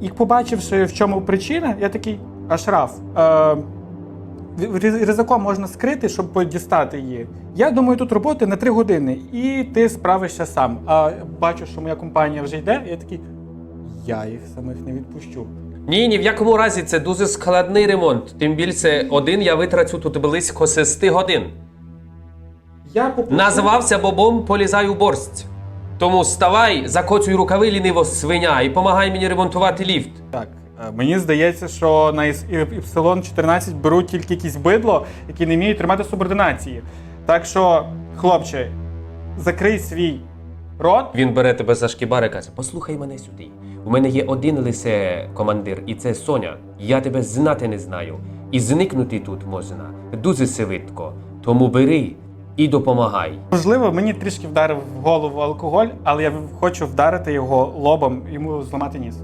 І побачивши, в чому причина, я такий, а шраф. Е, ризиком можна скрити, щоб дістати її. Я думаю, тут роботи на 3 години, і ти справишся сам. А бачу, що моя компанія вже йде, і я такий, я їх самих не відпущу. Ні, ні в якому разі це дуже складний ремонт. Тим більше один я витрачу тут близько 6 годин. Я попрошу... Називався Бобом полізай у борщ. Тому вставай, закочуй рукави ліниво свиня і помагай мені ремонтувати ліфт. Так, е, мені здається, що на Y14 беруть тільки якісь бидло, які не вміють тримати субординації. Так що, хлопче, закрий свій рот. Він бере тебе за шкібар і каже: Послухай мене сюди. У мене є один лише командир, і це Соня. Я тебе знати не знаю. І зникнути тут можна дуже швидко. Тому бери і допомагай. Можливо, мені трішки вдарив в голову алкоголь, але я хочу вдарити його лобом, йому зламати ніс.